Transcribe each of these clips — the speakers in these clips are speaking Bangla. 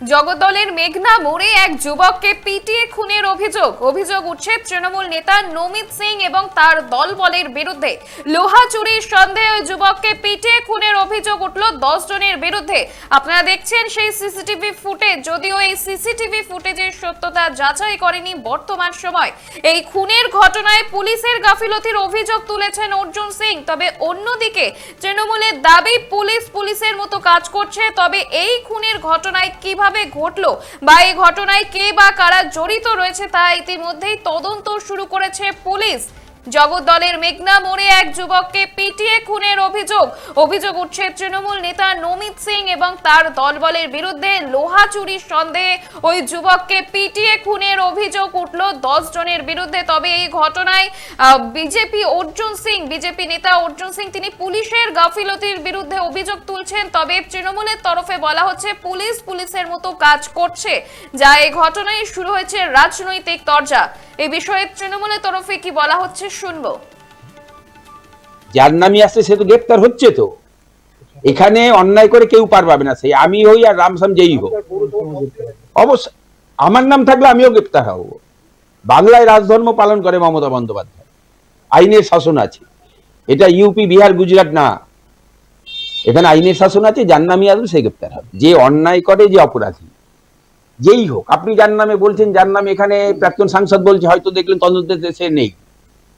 জগদ্দলের মেঘনা মোড়ে এক যুবককে পিটিয়ে খুনের অভিযোগ। অভিযোগ উঠছে তৃণমূল নেতা নমিত সিং এবং তার দলবলের বিরুদ্ধে। লোহা চুরির সন্দেহে যুবককে পিটিয়ে খুনের অভিযোগ উঠল দশ জনের বিরুদ্ধে। আপনারা দেখছেন সেই সিসিটিভি ফুটেজ। যদিও এই সিসিটিভি ফুটেজের সত্যতা যাচাই করেনি বর্তমান সময়। এই খুনের ঘটনায় পুলিশের গাফিলতির অভিযোগ তুলেছেন অর্জুন সিং। তবে অন্যদিকে তৃণমূলের দাবি, পুলিশ পুলিশের মতো কাজ করছে। তবে এই খুনের ঘটনায় কীভাবে ঘটলো বা এই ঘটনায় কে বা কারা জড়িত রয়েছে তা ইতিমধ্যেই তদন্ত শুরু করেছে পুলিশ। জগদ্দলের মেঘনা মোড়ে এক যুবককে পিটিয়ে খুনের অভিযোগ। অভিযোগ উঠছে তৃণমূল নেতা নমিত সিং এবং তার দলবলের বিরুদ্ধে লোহা চুরির সন্দেহে ওই যুবককে পিটিয়ে খুনের অভিযোগ উঠল। দশ জনের বিরুদ্ধে তবে এই ঘটনায় বিজেপি অর্জুন সিং, বিজেপি নেতা অর্জুন সিং, তিনি পুলিশের গাফিলতির বিরুদ্ধে অভিযোগ তুলছেন। তবে তৃণমূলের তরফে বলা হচ্ছে, পুলিশ পুলিশের মতো কাজ করছে। যা এই ঘটনায় শুরু হয়েছে রাজনৈতিক তরজা এই বিষয়ে তৃণমূলের তরফে কি বলা হচ্ছে শুনব। যার নামই আসছে, সে তো গ্রেপ্তার হচ্ছে তো। এখানে অন্যায় করে কেউ পার পাবে না, সেই আমি হই আর রামসাম যেই হোক। অবশ্য আমার নাম থাকলে আমিও গ্রেপ্তার হব। বাংলায় রাজধর্ম পালন করে মমতা বন্দ্যোপাধ্যায়। আইনের শাসন আছে। এটা ইউপি বিহার, গুজরাট না। এখানে আইনের শাসন আছে, যার নামই আসবে, সে গ্রেপ্তার হবে। যে অন্যায় করে, যে অপরাধী। যেই হোক, আপনি যার নামে বলছেন, যার নামে এখানে প্রাক্তন সাংসদ বলছে, হয়তো দেখলেন তদন্তে সে নেই।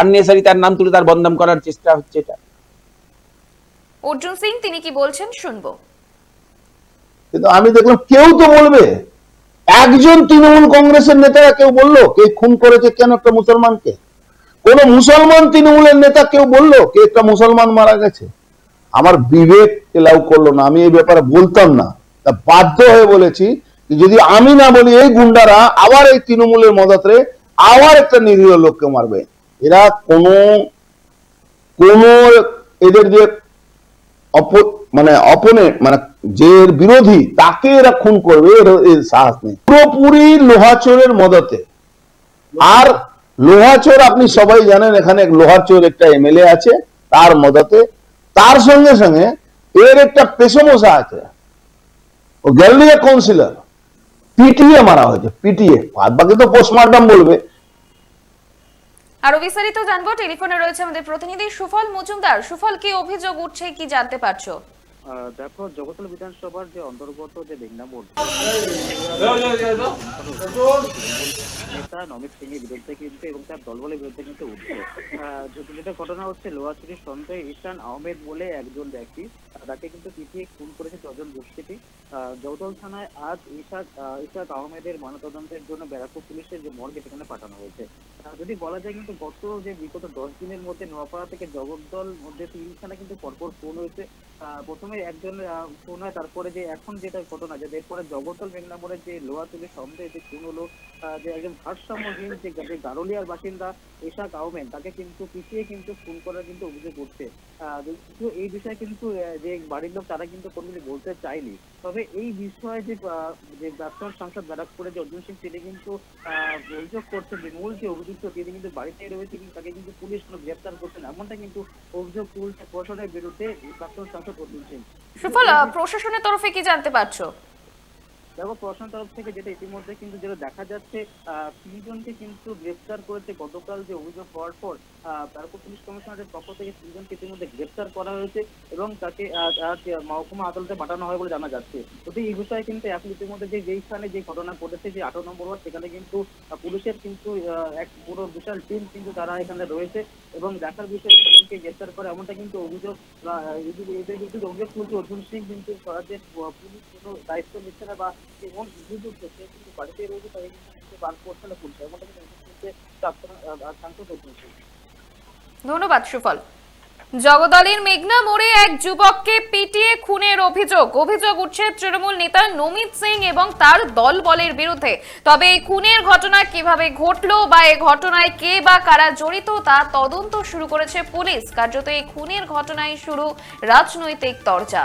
আননেসারি তার নাম তুলে তার বদনাম করার চেষ্টা হচ্ছে এটা। অর্জুন সিং তিনি কি বলছেন? শুনব। কিন্তু আমি দেখলাম কেউ তো বলবে। একজন তৃণমূল কংগ্রেসের নেতারা কেউ বলল কে খুন করেছে কেন একটা মুসলমানকে? কোন মুসলমান তৃণমূলের নেতা কেউ বলল কে একটা মুসলমান মারা গেছে? আমার বিবেক এলাও করল না আমি এই ব্যাপারে বলতাম না। তা বাধ্য হয়ে বলেছি যদি আমি না বলি এই গুন্ডারা আবার এই তৃণমূলের মদতরে আবার একটা নিরীহ লোককে মারবে। এরা কোনো, কোন এদের যে অপ মানে অপোনেন্ট মানে যে বিরোধী, তাকে এরা খুন করবে, এর সাহস নেই। পুরোপুরি লোহাচোরের মদতে। আর লোহাচোর আপনি সবাই জানেন, এখানে লোহাচোর একটা এমএলএ আছে, তার মদতে। তার সঙ্গে সঙ্গে এর একটা পেশমশা আছে। ও গ্যালারিয়া কাউন্সিলর। পিটিএ মারা হয়েছে, পিটিএ। বাদ বাকি তো পোস্টমর্টম বলবে। আরও বিস্তারিত জানব, টেলিফোনে রয়েছে আমাদের প্রতিনিধি সুফল মজুমদার। সুফল, কি অভিযোগ উঠছে, কি জানতে পারছ? দেখো জগতল বিধানসভার যে অন্তর্গত যে বেগনা বোর্ড নেতা নমিত সিং এর বিরুদ্ধে কিন্তু এবং তার দলবলের বিরুদ্ধে কিন্তু উঠছে। যেটা ঘটনা হচ্ছে লোহাচুরির সন্দেহে ইসান আহমেদ বলে একজন ব্যক্তি তাকে কিন্তু পিটিয়ে খুন করেছে ছজন দুষ্কৃতী আহ, জগদল থানায় আজ ইসাদ ইসাদ আহমেদের ময়নাতদন্তের জন্য ব্যারাকপুর পুলিশের যে মর্গে সেখানে পাঠানো হয়েছে। যদি বলা যায় কিন্তু গত যে বিগত দশ দিনের মধ্যে নোয়াপাড়া থেকে জগদ্দল মধ্যে তিন তিনখানা কিন্তু পরপর ফোন হয়েছে। আহ, প্রথমে একজন ফোন হয়, তারপরে যে এখন যেটা ঘটনা, যে এরপরে জগদ্দল মেঘনামোড়ের যে লোহা তুলে সন্দেহে যে খুন হলো যে একজন ভারসাম্যহীন যে গারুলিয়ার বাসিন্দা এশাক আহমেদ, তাকে কিন্তু পিছিয়ে কিন্তু খুন করার কিন্তু অভিযোগ উঠছে। কিন্তু এই বিষয়ে কিন্তু যে বাড়ির লোক, তারা কিন্তু কোনো কিছু বলতে চায়নি। তবে এই বিষয়ে যে যে প্রাক্তন সাংসদ ব্যারাকপুরে যে অর্জুন সিং, তিনি কিন্তু অভিযোগ করছেন যে মূল যে অভিযুক্ত, তিনি কিন্তু বাড়িতে রয়েছে, কিন্তু তাকে কিন্তু পুলিশ কোনো গ্রেপ্তার করছে না। এমনটা কিন্তু অভিযোগ তুলছে প্রশাসনের বিরুদ্ধে প্রাক্তন সাংসদ অর্জুন সিং। সুফল প্রশাসনের তরফে কি জানতে পারছ? দেখো প্রশাসন তরফ থেকে যেটা ইতিমধ্যে কিন্তু যেটা দেখা যাচ্ছে তিনজনকে কিন্তু গ্রেফতার করেছে গতকাল যে অভিযোগ হওয়ার পর ব্যারাকপুর পুলিশ কমিশনারের পক্ষ থেকে তিনজনকে ইতিমধ্যে গ্রেফতার করা হয়েছে এবং তাকে মহকুমা আদালতে পাঠানো হয় বলে জানা যাচ্ছে। যদি এই বিষয়ে কিন্তু এখন ইতিমধ্যে যে, যেই স্থানে যে ঘটনা ঘটেছে, যে আঠারো নম্বর ওয়ার্ড, সেখানে কিন্তু পুলিশের কিন্তু এক পুরো বিশাল টিম কিন্তু তারা এখানে রয়েছে এবং দেখার বিষয়ে তিনজনকে গ্রেফতার করে, এমনটা কিন্তু অভিযোগ এদের বিরুদ্ধে অভিযোগ তুলছে অর্জুন সিং কিন্তু পুলিশ কোনো দায়িত্ব নিচ্ছে না বা কোন অভিযুক্ত সে কিন্তু বাড়িতে রয়েছে তাকে কিন্তু বার করছে না পুলিশ এমনটা কিন্তু সাংসদ সিং ধন্যবাদ, সুফল। জগদলের মেঘনা মোড়ে এক যুবককে পিটিয়ে খুনের অভিযোগ। অভিযোগ উঠছে তৃণমূল নেতা নমিত সিং এবং তার দলবলের বিরুদ্ধে। তবে এই খুনের ঘটনা কীভাবে ঘটলো বা এই ঘটনায় কে বা কারা জড়িত, তা তদন্ত শুরু করেছে পুলিশ। কার্যত এই খুনের ঘটনায় শুরু রাজনৈতিক তরজা।